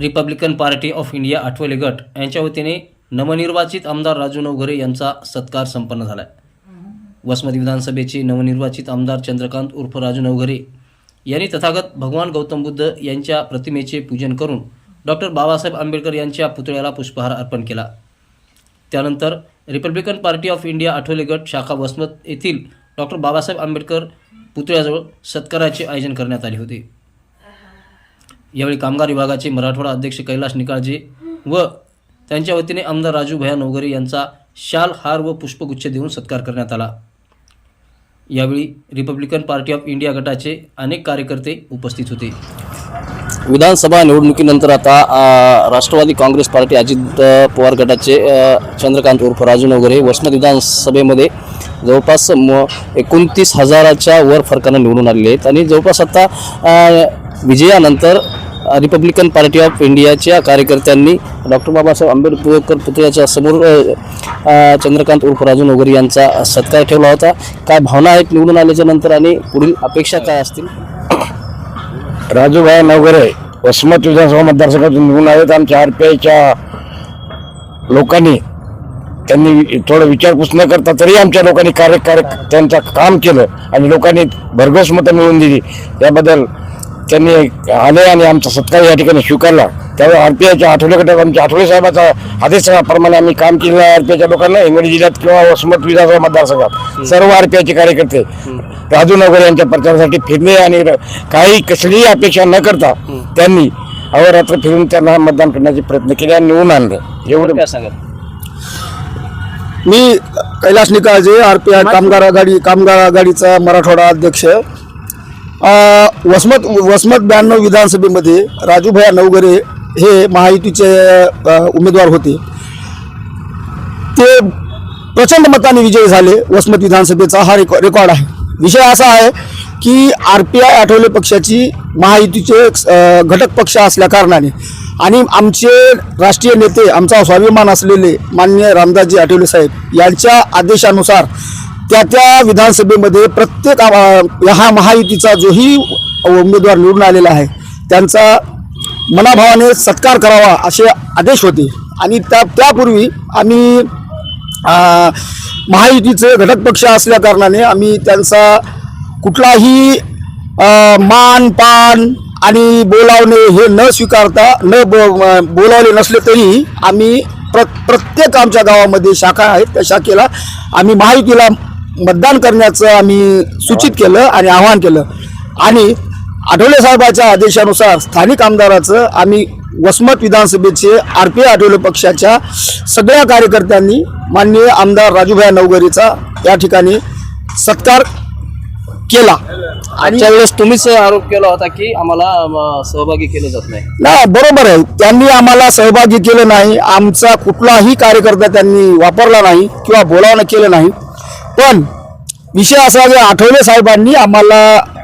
Republican party of India Athawale गट. यांच्या वतीने नवनिर्वाचित आमदार राजू नवघरे यांचा सत्कार संपन्न झाला. वसमत विधानसभेचे नवनिर्वाचित आमदार चंद्रकांत उर्फ राजू नवघरे यांनी तथागत भगवान गौतम बुद्ध यांच्या प्रतिमेचे पूजन करून डॉक्टर बाबासाहेब आंबेडकर यांच्या पुतळ्याला पुष्पहार अर्पण केला. त्यानंतर Republican party of India Athawale गट शाखा वसमत येथील डॉक्टर बाबासाहेब आंबेडकर पुतळ्याजवळ सत्काराचे आयोजन करण्यात आले होते. यावेळी कामगार विभागाचे मराठवाडा अध्यक्ष कैलाश निकाळजे व त्यांच्या वतीने आमदार राजू भया नवगरे यांचा शाल हार व पुष्पगुच्छ देऊन सत्कार करण्यात आला. यावेळी रिपब्लिकन पार्टी ऑफ इंडिया गटाचे अनेक कार्यकर्ते उपस्थित होते. विधानसभा निवडणुकीनंतर आता राष्ट्रवादी काँग्रेस पार्टी अजित पवार गटाचे चंद्रकांत उर्फ राजू नवगरे वसमत विधानसभेमध्ये जवळपास म एकोणतीस हजाराच्या वर फरकानं निवडून आलेले आहेत. आणि जवळपास आता विजयानंतर रिपब्लिकन पार्टी ऑफ इंडियाच्या कार्यकर्त्यांनी डॉक्टर बाबासाहेब आंबेडकर पुतळ्याच्या समोर चंद्रकांत उर्फ राजू नवगरे यांचा सत्कार ठेवला होता. काय भावना आहेत निवडून आल्याच्यानंतर आणि पुढील अपेक्षा काय असतील? राजूभाई नवगरे वसमत विधानसभा मतदारसंघातून निवडून आहेत आमच्या आर पी आयच्या लोकांनी त्यांनी थोडं विचारपूस न करता तरी आमच्या लोकांनी कार्य कार्य त्यांचं काम केलं आणि लोकांनी भरघोस मतं मिळवून दिली. याबद्दल त्यांनी आले आणि आमचा सत्कार या ठिकाणी स्वीकारला. पी आयच्या आठवले गटात आमच्या आठवले साहेबाचा आदेशाप्रमाणे आम्ही काम केलेलं आहे आर पी आयच्या लोकांना हिंगोली जिल्ह्यात किंवा वसमत विधानसभा मतदारसंघात. सर्व आर पी आयचे कार्यकर्ते राजू नगर यांच्या प्रचारासाठी फिरले आणि काही कसलीही अपेक्षा न करता त्यांनी अहोरात्र फिरून त्यांना मतदान करण्याचे प्रयत्न केले आणि निवडून आणले. एवढं मी Kailas Nikalje R P I कामगार आघाडी कामगार आघाडीचा मराठवाडा अध्यक्ष. वसमत वसमत ब्याण्णव विधानसभेमध्ये राजूभया नवगरे हे महायुतीचे उमेदवार होते. ते प्रचंड मताने विजयी झाले वसमत विधानसभेचा हा रेकॉ रेकॉर्ड आहे. विषय असा आहे की आर पी आय आठवले पक्षाची महायुतीचे घटक पक्ष असल्याकारणाने आणि आमचे राष्ट्रीय नेते आमचा स्वाभिमान असलेले माननीय रामदासजी आठवले साहेब यांच्या आदेशानुसार त्या त्या विधानसभेमध्ये प्रत्येक हा महायुतीचा जोही उमेदवार निवडून आलेला आहे. त्यांचा मनाभावाने सत्कार करावा असे आदेश होते. आणि त्या त्यापूर्वी आम्ही महायुतीचे घटक पक्ष असल्या कारणाने आम्ही त्यांचा कुठलाही मान पान आणि बोलावणे हे न स्वीकारता न बो बोलावले नसले तरी आम्ही प्र प्रत्येक आमच्या गावामध्ये शाखा आहेत त्या शाखेला आम्ही महायुतीला मतदान करण्याचं आम्ही सूचित केलं आणि आवाहन केलं. आणि आठवले साहेबाच्या आदेशानुसार स्थानिक आमदाराचं आम्ही वसमत विधानसभेचे आर पी आठवले पक्षाच्या सगळ्या कार्यकर्त्यांनी माननीय आमदार राजूभाई नवगरीचा या ठिकाणी सत्कार केला. आणि त्यावेळेस तुम्हीच आरोप केला होता की आम्हाला सहभागी केलं जात नाही. नाही बरोबर आहे. त्यांनी आम्हाला सहभागी केलं नाही. आमचा कुठलाही कार्यकर्ता त्यांनी वापरला नाही किंवा बोलावणं केलं नाही. पण विषय असा जे आठवले साहेबांनी आम्हाला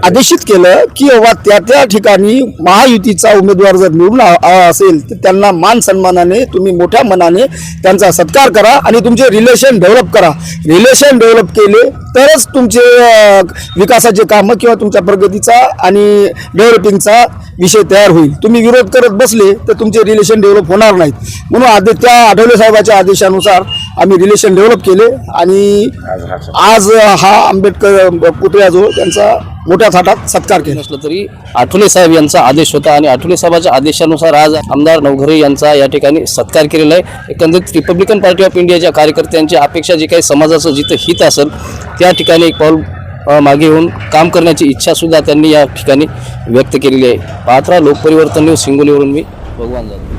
आदेशित केलं की बाबा त्या त्या ठिकाणी महायुतीचा उमेदवार जर निवडून असेल तर त्यांना मान सन्मानाने तुम्ही मोठ्या मनाने त्यांचा सत्कार करा आणि तुमचे रिलेशन डेव्हलप करा. रिलेशन डेव्हलप केले तरच तुमचे विकासाचे कामं किंवा तुमच्या प्रगतीचा आणि डेव्हलपिंगचा विषय तयार होईल. तुम्ही विरोध करत बसले तर तुमचे रिलेशन डेव्हलप होणार नाहीत. म्हणून आदे त्या आठवले साहेबाच्या आदेशानुसार आम्ही रिलेशन डेव्हलप केले आणि आज हा आंबेडकर पुतळ्याजवळ त्यांचा मोठ्या थाटात सत्कार केला. नसलं तरी आठवले साहेब यांचा आदेश होता आणि आठवले साहेबाच्या आदेशानुसार आज आमदार नवघरे यांचा या ठिकाणी सत्कार केलेला आहे. एकंदरीत रिपब्लिकन पार्टी ऑफ इंडियाच्या कार्यकर्त्यांची अपेक्षा जी काही समाजाचं जिथं हित असेल त्या ठिकाणी एक पाऊल मागे येऊन काम करण्याची इच्छा सुद्धा त्यांनी या ठिकाणी व्यक्त केलेली आहे. पात्रा लोकपरिवर्तन न्यूज हिंगोलीवरून मी भगवान जाधव.